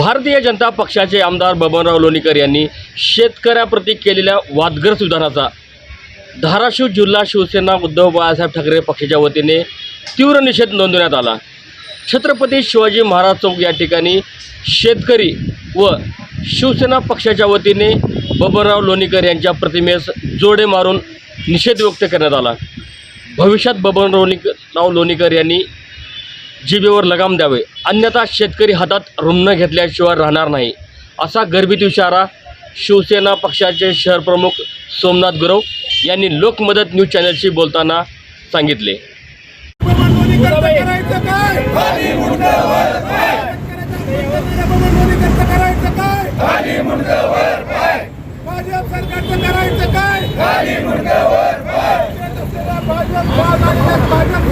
भारतीय जनता पक्षाचे आमदार बबनराव लोणीकर यांनी शेतकऱ्याप्रती केलेल्या वादग्रस्त विधानाचा धाराशिव जिल्हा शिवसेना उद्धव बाळासाहेब ठाकरे पक्षाच्या वतीने तीव्र निषेध नोंदवण्यात आला. छत्रपती शिवाजी महाराज चौक या ठिकाणी शेतकरी व शिवसेना पक्षाच्या वतीने बबनराव लोणीकर यांच्या प्रतिमेस जोडे मारून निषेध व्यक्त करण्यात आला. भविष्यात बबनराव लोणीकर राव लोणीकर यांनी जिभेवर लगाम द्यावे. अन्यथा शेतकरी हातात रुग्ण घेतल्याशिवाय राहणार नाही. असा गर्भित इशारा शिवसेना पक्षाचे शहरप्रमुख सोमनाथ गुरव यांनी लोकमदत न्यूज चॅनलशी बोलताना सांगितले. करायचं काय? भाजप सरकारचं करायचं काय भाजप भाजप भाजप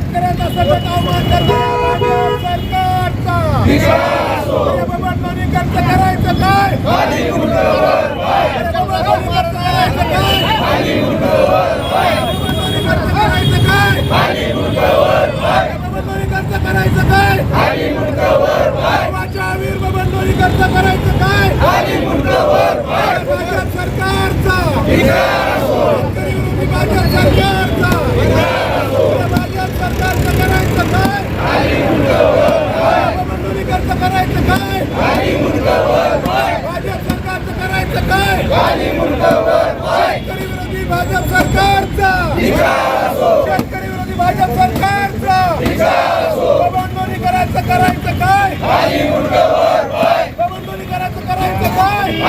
सरकारचा शेतकऱ्याचा अवमान करणाऱ्या सरकारचा करायचं काय अरे करायचं काय लोणीकरचं करायचं काय बबन वीर करायचं काय सरकारचा शेतकरी विरोधी भाजप सरकारचा भाजप सरकारचं करायचं काय बबन लोणीकरचं करायचं काय भाजप सरकारचं करायचं काय? शेतकरी विरोधी भाजप सरकारचा. शेतकरी विरोधी भाजप सरकारचा. बबन लोणीकरांचं करायचं काय? बबन लोणीकरांचं करायचं काय?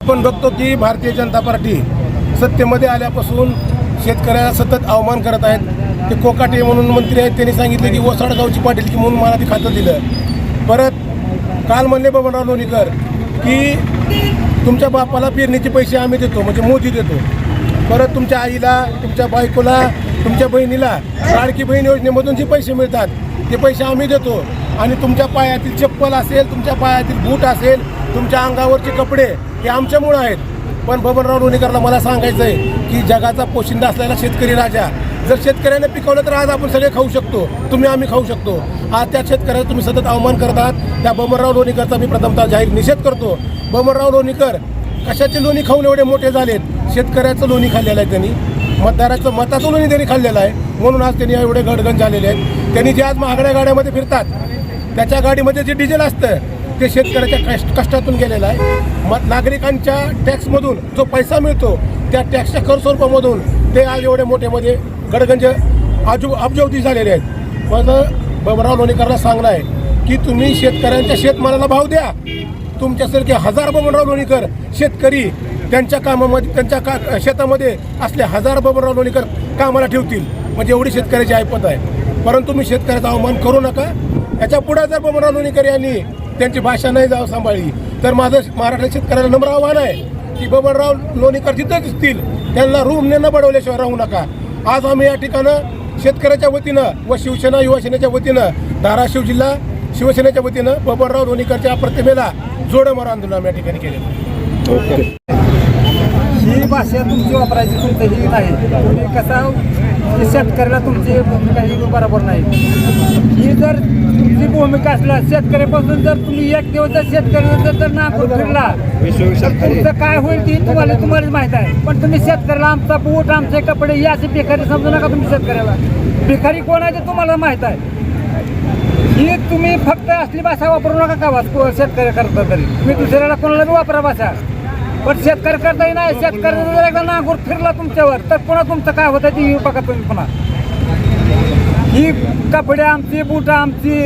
आपण बघतो की भारतीय जनता पार्टी सत्तेमध्ये आल्यापासून शेतकऱ्याला सतत अवमान करत आहेत. ते कोकाटे म्हणून मंत्री आहेत त्यांनी सांगितलं की वसाडगावची पाटील की म्हणून मला ते खातं दिलं. परत काल म्हणले बाबा लोणीकर की तुमच्या बापाला पेरणीचे पैसे आम्ही देतो म्हणजे मोदी देतो. परत तुमच्या आईला तुमच्या बायकोला तुमच्या बहिणीला लाडकी बहीण योजनेमधून जे पैसे मिळतात ते पैसे आम्ही देतो. आणि तुमच्या पायातील चप्पल असेल तुमच्या पायातील बूट असेल तुमच्या अंगावरचे कपडे हे आमच्यामुळं आहेत. पण बबनराव लोणीकरला मला सांगायचं आहे की जगाचा पोशिंदा असलेला शेतकरी राजा जर शेतकऱ्याने पिकवलं तर आज आपण सगळे खाऊ शकतो. तुम्ही आम्ही खाऊ शकतो. आज त्या शेतकऱ्याला तुम्ही सतत अवमान करतात. त्या बबनराव लोणीकरचा मी प्रथमतः जाहीर निषेध करतो. बबनराव लोणीकर कशाचे लोणी खाऊन एवढे मोठे झालेत? शेतकऱ्याचं लोणी खाल्लेलं आहे त्यांनी. मतदाराचं मताचं लोणी त्यांनी खाल्लेलं आहे. म्हणून आज त्यांनी एवढे गडगण झालेले आहेत. त्यांनी जे आज महागड्या गाड्यामध्ये फिरतात त्याच्या गाडीमध्ये जे डिझेल असतं ते शेतकऱ्याच्या कष्ट कष्टातून गेलेलं आहे. मग नागरिकांच्या टॅक्समधून जो पैसा मिळतो त्या टॅक्सच्या कर स्वरूपामधून ते आज एवढे मोठेमध्ये गडगंज आजू अब्जावधी झालेले आहेत. माझं बबराव लोणीकरला सांगणं आहे की तुम्ही शेतकऱ्यांच्या शेतमालाला भाव द्या. तुमच्यासारखे हजार बबनराव लोणीकर शेतकरी त्यांच्या कामामध्ये त्यांच्या का शेतामध्ये असले हजार बबनराव लोणीकर कामाला ठेवतील. म्हणजे एवढी शेतकऱ्याची ऐपत आहे. परंतु मी शेतकऱ्याचा अवमान करू नका. याच्यापुढे जर बबनराव लोणीकर यांनी त्यांची भाषा नाही जाव सांभाळली तर माझं महाराष्ट्र शेतकऱ्याला नम्र आव्हान आहे की बबनराव लोणीकर जिथं दिसतील त्यांना रूम न बडवल्याशिवाय राहू नका. आज आम्ही या ठिकाणं शेतकऱ्याच्या वतीनं व शिवसेना युवा सेनेच्या वतीनं धाराशिव जिल्हा शिवसेनेच्या वतीनं बबनराव लोणीकरच्या प्रतिमेला जोडमार आंदोलन आम्ही या ठिकाणी केलेलं ही भाषा तुमची वापरायची तुमचं ही नाही तुम्ही कसा की शेतकऱ्याला तुमची भूमिका ही बरोबर नाही. ही जर तुमची भूमिका असला शेतकऱ्यापासून जर तुम्ही एक दिवस जर शेतकऱ्याला जर नागपूर फिरला तर तुमचं काय होईल ती तुम्हाला तुम्हालाच माहीत आहे. पण तुम्ही शेतकऱ्याला आमचा बूट आमचे कपडे हे असे भिकारी समजू नका तुम्ही शेतकऱ्याला. भिकारी कोण आहे ते तुम्हाला माहीत आहे. ही तुम्ही फक्त असली भाषा वापरू नका का शेतकरी करता तरी? तुम्ही दुसऱ्याला कोणाला बी वापरा भाषा. पण शेतकरी करताही नाही शेतकऱ्याचा जर एकदा नागूर फिरला तुमच्यावर तर पुन्हा तुमचं काय होतं? ती बघा तुम्ही पुन्हा. ही कपडे आमची बुट आमची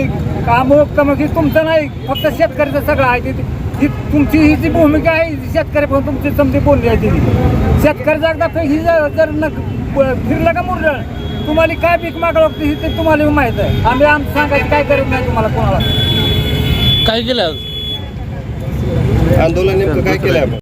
अमुक तमुक ही तुमचं नाही फक्त शेतकऱ्याचं सगळं आहे ती. ही तुमची ही जी भूमिका आहे ही शेतकऱ्यापासून तुमची समजी बोलली आहे ती. शेतकऱ्याचा एकदा ही जर जर न फिरलं का मुरलं? तुम्हाला काय पीक मागं लागतं ही ते तुम्हाला माहीत आहे. आम्ही आमचं सांगायचं काय करत नाही तुम्हाला कोणाला. काय केलं आंदोलन नेमकं काय केलं आपण?